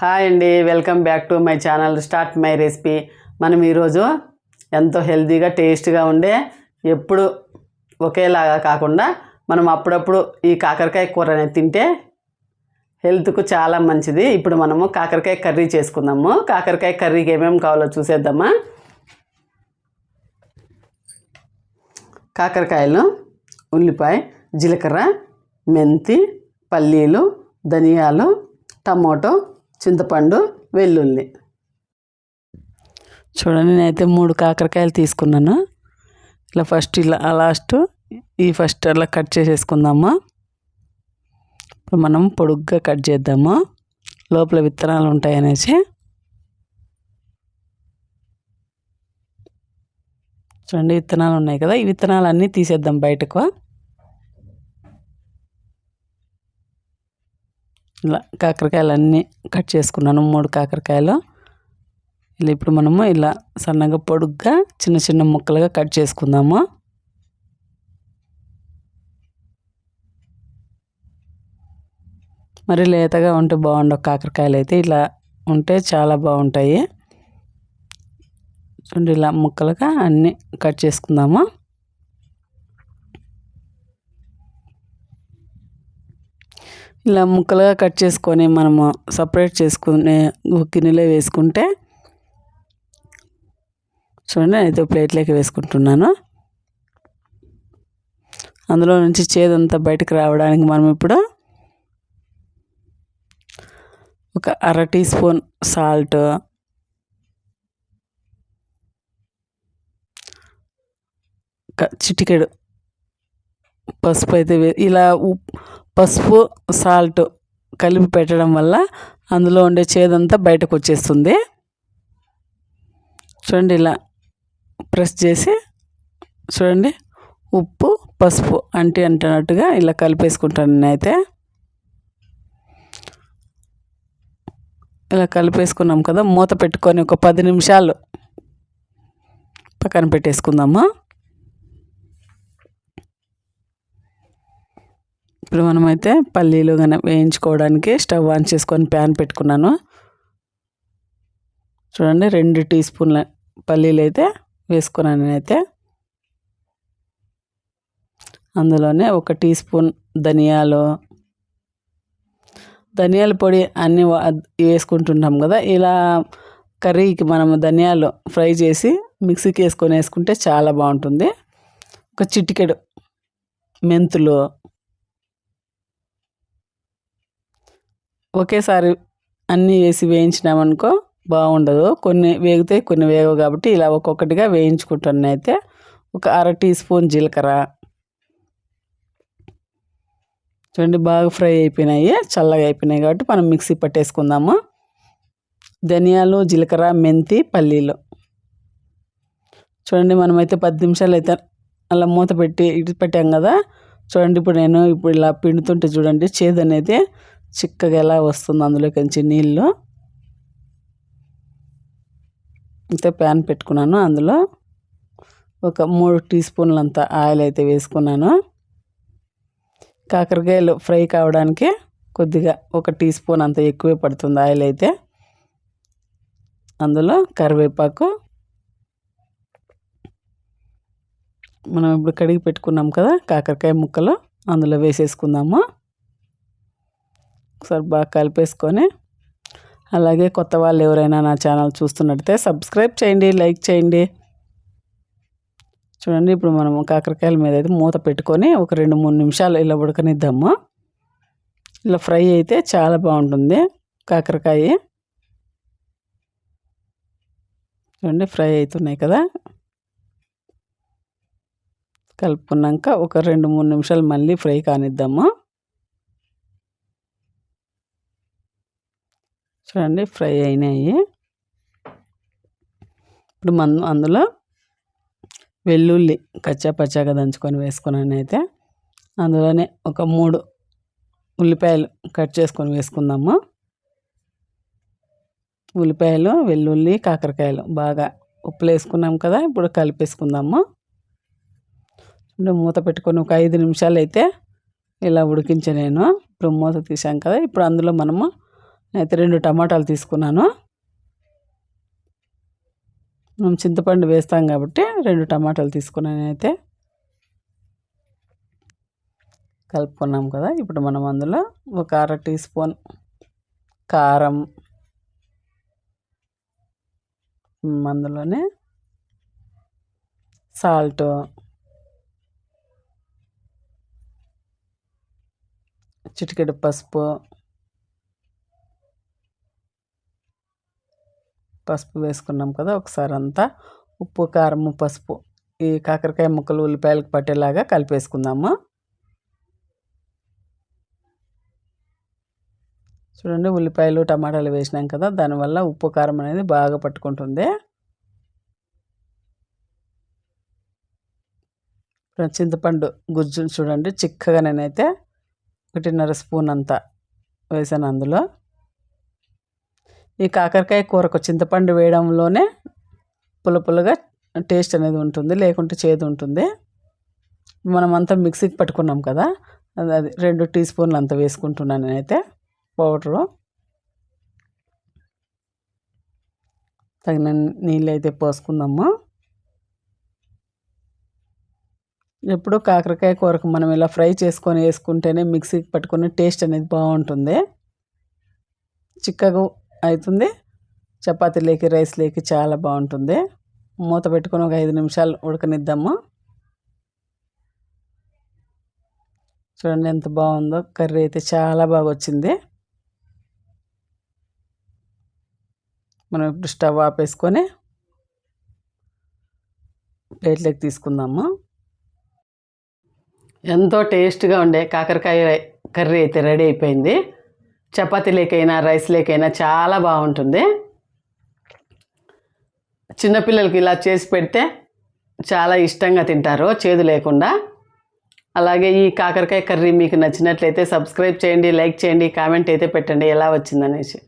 Hi అండి welcome back to my channel start my recipe. మనం ఈరోజు ఎంతో హెల్తీగా టేస్ట్గా ఉండే ఎప్పుడు ఒకేలాగా కాకుండా మనం అప్పుడప్పుడు ఈ కాకరకాయ కూర అనేది తింటే హెల్త్కు చాలా మంచిది. ఇప్పుడు మనము కాకరకాయ కర్రీ చేసుకుందాము. కాకరకాయ కర్రీకి ఏమేమి కావాలో చూసేద్దామా? కాకరకాయలు ఉల్లిపాయ జీలకర్ర మెంతి పల్లీలు ధనియాలు టమోటో చింతపండు వెల్లుల్లి. చూడండి నేనైతే మూడు కాకరకాయలు తీసుకున్నాను. ఇలా ఫస్ట్ ఇలా లాస్ట్ ఈ ఫస్ట్ అలా కట్ చేసేసుకుందామా? ఇప్పుడు మనం పొడుగ్గా కట్ చేద్దాము? లోపల విత్తనాలు ఉంటాయి అనేసి. చూడండి విత్తనాలు ఉన్నాయి కదా ఈ విత్తనాలు అన్నీ తీసేద్దాం బయటకు. ఇలా కాకరకాయలు అన్నీ కట్ చేసుకున్నాను మూడు కాకరకాయలు. ఇలా ఇప్పుడు మనము ఇలా సన్నగా పొడుగ్గా చిన్న చిన్న ముక్కలుగా కట్ చేసుకుందాము. మరి లేతగా ఉంటే బాగుండవు కాకరకాయలు అయితే ఇలా ఉంటే చాలా బాగుంటాయి. చూడండి ఇలా ముక్కలుగా అన్నీ కట్ చేసుకుందాము. ఇలా ముక్కలుగా కట్ చేసుకొని మనము సపరేట్ చేసుకునే గిన్నెలో వేసుకుంటే చూడండి అయితే ప్లేట్లోకి వేసుకుంటున్నాను. అందులో నుంచి చేదంతా బయటకు రావడానికి మనం ఇప్పుడు ఒక అర టీ స్పూన్ సాల్ట్ చిటికెడు పసుపు అయితే ఇలా ఉప్పు పసుపు సాల్ట్ కలిపి పెట్టడం వల్ల అందులో ఉండే చేదంతా బయటకు వచ్చేస్తుంది చూడండి ఇలా ప్రెస్ చేసి చూడండి ఉప్పు పసుపు అంటి అంటున్నట్టుగా ఇలా కలిపేసుకుంటాను నేనైతే. ఇలా కలిపేసుకున్నాం కదా మూత పెట్టుకొని ఒక పది నిమిషాలు పక్కన పెట్టేసుకుందాము. ఇప్పుడు మనమైతే పల్లీలు కానీ వేయించుకోవడానికి స్టవ్ ఆన్ చేసుకొని ప్యాన్ పెట్టుకున్నాను. చూడండి రెండు టీ స్పూన్ల పల్లీలు అయితే వేసుకున్నాను నేనైతే. అందులోనే ఒక టీ స్పూన్ ధనియాలు. ధనియాల పొడి అన్నీ వేసుకుంటుంటాం కదా ఇలా కర్రీకి మనం ధనియాలు ఫ్రై చేసి మిక్సీకి వేసుకొని వేసుకుంటే చాలా బాగుంటుంది. ఒక చిటికెడు మెంతులు ఒకేసారి అన్నీ వేసి వేయించినామనుకో బాగుండదు. కొన్ని వేగితే కొన్ని వేగవు కాబట్టి ఇలా ఒక్కొక్కటిగా వేయించుకుంటున్నా అయితే ఒక అర టీ స్పూన్ జీలకర్ర. చూడండి బాగా ఫ్రై అయిపోయినాయి చల్లగా అయిపోయినాయి కాబట్టి మనం మిక్సీ పట్టేసుకుందాము. ధనియాలు జీలకర్ర మెంతి పల్లీలు. చూడండి మనమైతే పది నిమిషాలు అయితే అలా మూత పెట్టి ఇటు పెట్టాం కదా. చూడండి ఇప్పుడు నేను ఇప్పుడు ఇలా పిండుతుంటే చూడండి చేదు అనేది చిక్కగా ఎలా వస్తుంది అందులోకి నీళ్ళు. అయితే ప్యాన్ పెట్టుకున్నాను. అందులో ఒక మూడు టీ స్పూన్లంత ఆయిల్ అయితే వేసుకున్నాను. కాకరకాయలు ఫ్రై కావడానికి కొద్దిగా ఒక టీ స్పూన్ అంత ఎక్కువే పడుతుంది ఆయిల్ అయితే. అందులో కరివేపాకు. మనం ఇప్పుడు కడిగి పెట్టుకున్నాం కదా కాకరకాయ ముక్కలు అందులో వేసేసుకుందాము. ఒకసారి బాగా కలిపేసుకొని అలాగే కొత్త వాళ్ళు ఎవరైనా నా ఛానల్ చూస్తున్నట్టయితే సబ్స్క్రైబ్ చేయండి లైక్ చేయండి. చూడండి ఇప్పుడు మనం కాకరకాయల మీద అయితే మూత పెట్టుకొని ఒక రెండు మూడు నిమిషాలు ఇలా ఉడకనిద్దాము. ఇలా ఫ్రై అయితే చాలా బాగుంటుంది కాకరకాయ. చూడండి ఫ్రై అవుతున్నాయి కదా. కలుపుకున్నాక ఒక రెండు మూడు నిమిషాలు మళ్ళీ ఫ్రై కానిద్దాము. చూడండి ఫ్రై అయినాయి. ఇప్పుడు మన అందులో వెల్లుల్లి కచ్చా పచ్చాగా దంచుకొని వేసుకున్నాను అయితే అందులోనే ఒక మూడు ఉల్లిపాయలు కట్ చేసుకొని వేసుకుందాము. ఉల్లిపాయలు వెల్లుల్లి కాకరకాయలు బాగా ఉప్పులు వేసుకున్నాం కదా ఇప్పుడు కలిపేసుకుందాము. మూత పెట్టుకొని ఒక ఐదు నిమిషాలు అయితే ఇలా ఉడికించలేను ఇప్పుడు మూత తీసాం కదా ఇప్పుడు అందులో మనము అయితే రెండు టమాటాలు తీసుకున్నాను. మనం చింతపండు వేస్తాం కాబట్టి రెండు టమాటాలు తీసుకున్నాను నేనైతే. కలుపుకున్నాం కదా ఇప్పుడు మనం అందులో ఒక అర టీ స్పూన్ కారం అందులోనే సాల్ట్ చిటికెడు పసుపు పసుపు వేసుకున్నాం కదా ఒకసారి అంతా ఉప్పు కారము పసుపు ఈ కాకరకాయ ముక్కలు ఉల్లిపాయలకు పట్టేలాగా కలిపేసుకుందాము. చూడండి ఉల్లిపాయలు టమాటాలు వేసినాం కదా దానివల్ల ఉప్పు కారం అనేది బాగా పట్టుకుంటుంది. చింతపండు గుజ్జు చూడండి చిక్కగా నేనైతే ఒకటిన్నర స్పూన్ అంతా వేసాను అందులో. ఈ కాకరకాయ కూరకు చింతపండు వేయడంలోనే పుల్ల పుల్లగా టేస్ట్ అనేది ఉంటుంది లేకుంటే చేదు ఉంటుంది. మనం అంతా మిక్సీకి పట్టుకున్నాం కదా అది అది రెండు టీ స్పూన్లు అంత వేసుకుంటున్నాను నేనైతే పౌడరు తగిన నీళ్ళు అయితే పోసుకుందాము. ఎప్పుడు కాకరకాయ కూరకు మనం ఇలా ఫ్రై చేసుకొని వేసుకుంటేనే మిక్సీకి పట్టుకుని టేస్ట్ అనేది బాగుంటుంది. చిక్కగా అవుతుంది చపాతీ లేకి రైస్ లేకి చాలా బాగుంటుంది. మూత పెట్టుకొని ఒక ఐదు నిమిషాలు ఉడకనిద్దాము. చూడండి ఎంత బాగుందో. కర్రీ అయితే చాలా బాగా వచ్చింది. మనం ఇప్పుడు స్టవ్ ఆపేసుకొని ప్లేట్లోకి తీసుకుందాము. ఎంతో టేస్ట్గా ఉండే కాకరకాయ కర్రీ అయితే రెడీ అయిపోయింది. చపాతీ లేకైనా రైస్ లేకైనా చాలా బాగుంటుంది. చిన్నపిల్లలకి ఇలా చేసి పెడితే చాలా ఇష్టంగా తింటారు చేదు లేకుండా. అలాగే ఈ కాకరకాయ కర్రీ మీకు నచ్చినట్లయితే సబ్స్క్రైబ్ చేయండి లైక్ చేయండి కామెంట్ అయితే పెట్టండి ఎలా వచ్చిందనేసి.